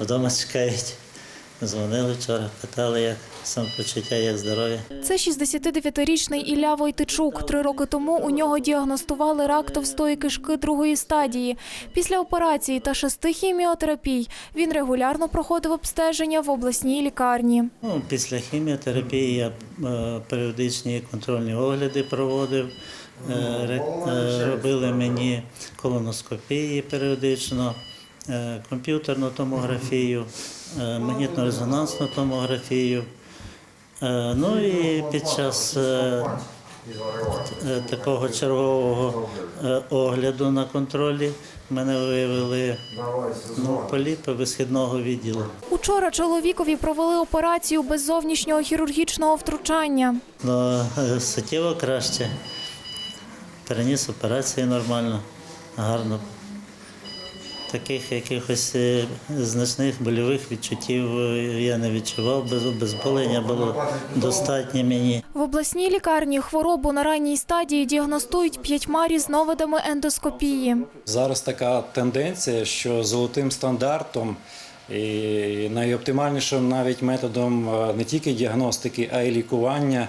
Вдома чекають. Дзвонили вчора, питали, як самопочуття, як здоров'я. Це 69-річний Ілля Войтичук. Три роки тому у нього діагностували рак товстої кишки другої стадії. Після операції та шести хіміотерапій він регулярно проходив обстеження в обласній лікарні. Ну, після хіміотерапії я е, періодичні контрольні огляди проводив. Е, е, робили мені колоноскопії періодично, комп'ютерну томографію, е, магнітно-резонансну томографію. Е, Ну і під час е, е, такого чергового е, огляду на контролі мене виявили ну, поліпи висхідного відділу. Учора чоловікові провели операцію без зовнішнього хірургічного втручання. Ну, е, суттєво краще. Переніс операцію нормально, гарно. Таких якихось е, значних больових відчуттів е, я не відчував, без безболення було достатньо мені. В обласній лікарні хворобу на ранній стадії діагностують п'ятьма різновидами ендоскопії. Зараз така тенденція, що золотим стандартом і найоптимальнішим навіть методом е, не тільки діагностики, а й лікування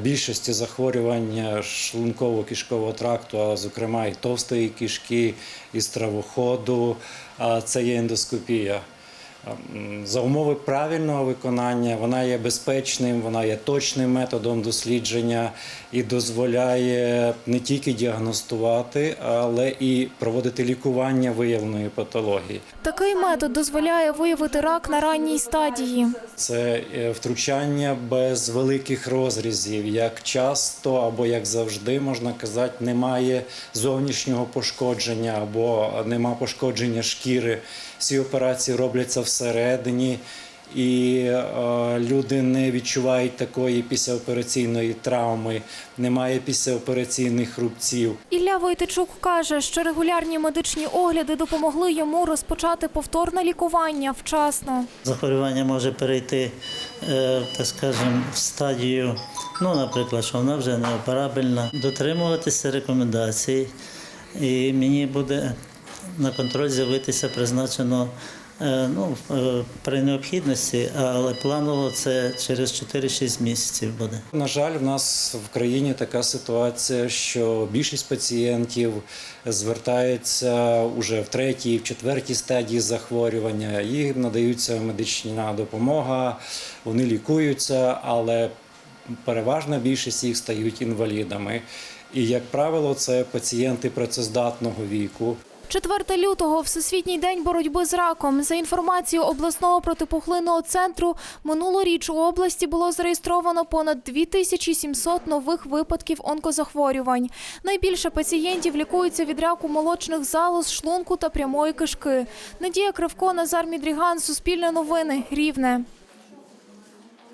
більшості захворювань шлунково-кишкового тракту, а зокрема і товстої кишки, і стравоходу, це є ендоскопія. М, За умови правильного виконання вона є безпечним, вона є точним методом дослідження і дозволяє не тільки діагностувати, але і проводити лікування виявленої патології. Такий метод дозволяє виявити рак на ранній стадії. Це е, втручання без великих розрізів. Як часто або як завжди можна казати, немає зовнішнього пошкодження або нема пошкодження шкіри. Всі операції робляться всередині, і е, люди не відчувають такої післяопераційної травми, немає післяопераційних рубців. Ілля Войтичук каже, що регулярні медичні огляди допомогли йому розпочати повторне лікування вчасно. Захворювання може перейти, е, так скажемо, в стадію, ну, наприклад, що вона вже неоперабельна. Дотримуватися рекомендацій, і мені буде на контроль з'явитися призначено ну, е, при необхідності, але планово це через 4-6 місяців буде. На жаль, в нас в країні така ситуація, що більшість пацієнтів звертаються уже в третій, в четвертій стадії захворювання. Їм надаються медична допомога, вони лікуються, але переважна більшість їх стають інвалідами. І, як правило, це пацієнти працездатного віку. 4 лютого Всесвітній день боротьби з раком. За інформацією обласного протипухлинного центру, минулоріч у області було зареєстровано понад 2700 нових випадків онкозахворювань. Найбільше пацієнтів лікуються від раку молочних залоз, шлунку та прямої кишки. Надія Кривко, Назар Мідріган, Суспільне новини, Рівне.